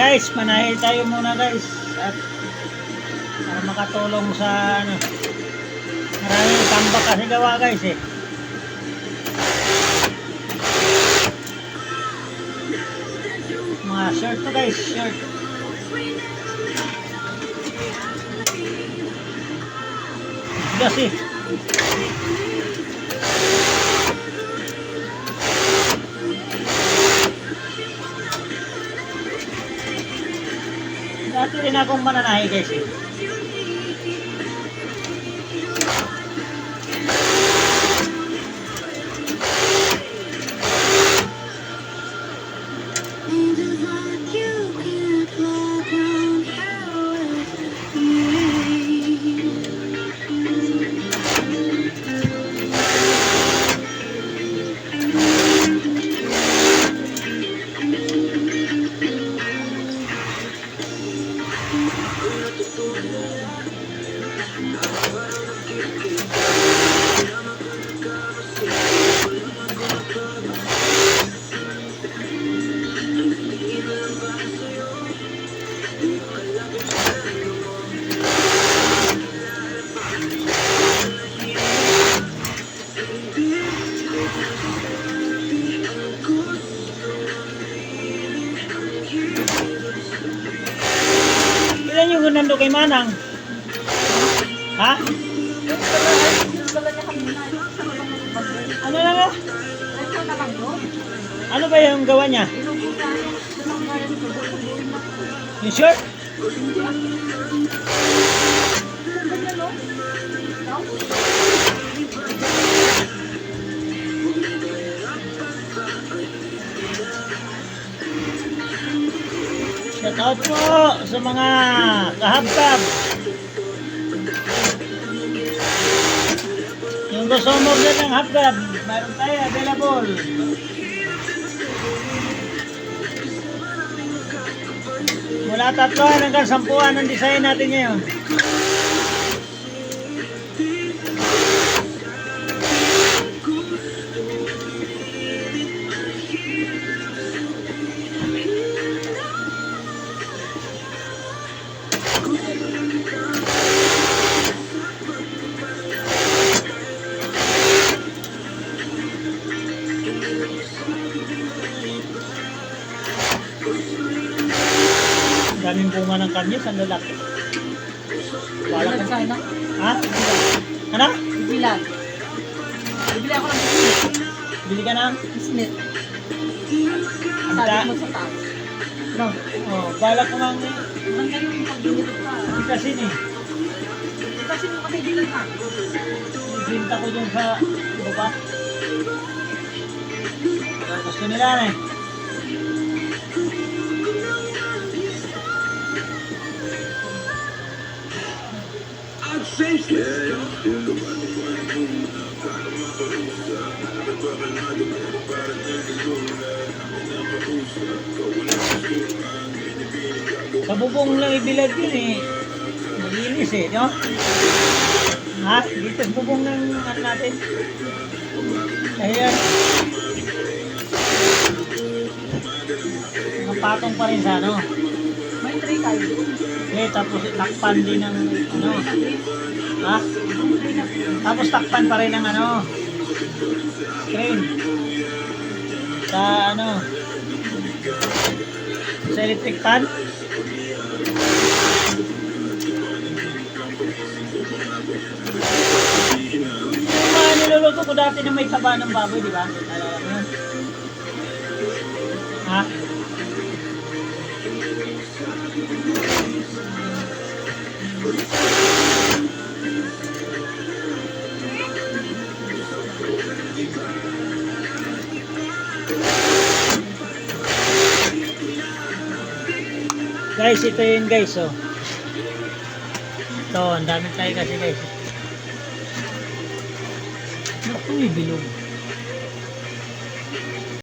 Guys, manahe tayo muna guys. At para makatulong sa ano. Maraming tambak kasi gawa guys eh. Mga shirt to guys, shirt. Gas eh. Rin akong mananahi guys eh. Yung nando kay Manang? Ha? Ano lang ah? Ano ba yung gawa niya? Yung shirt? Shout out po sa mga kahabkab. Yung gusto mo din ng habkab, mayroon tayo available. Mula tatloan hanggang sampuan ang design natin ngayon. Daming bunga ng kanyas, ang lalaki. Wala ka sana. Ha? Ano? Bibilan. Bibili ako ng bisnet. Bili ka ng? Bisnet. Ang Sabi mo sa taas. No. Oh, balak ko mang Maganda yung pagbili ko pa. kasi ni. Kasi yung kaibigan ka. Ibinta ko dun sa baba. Gusto nila na eh. Sa bubong lang ibilad yun eh. Malinis eh, no? Ha? Dito bubong ng ano natin. Ayan. Nakapatong pa rin sa ano. May tray tayo. Eh, tapos takpan din ng ano. Ha? Tapos takpan pa rin ng ano. Screen. Sa ano. Sa electric fan. Yung niluluto ko dati na may taba ng baboy, di ba? Alala mo yun? Ha? Guys, ito yun guys, oh. Ito, ang dami tayo kasi guys. Naku, may bilog.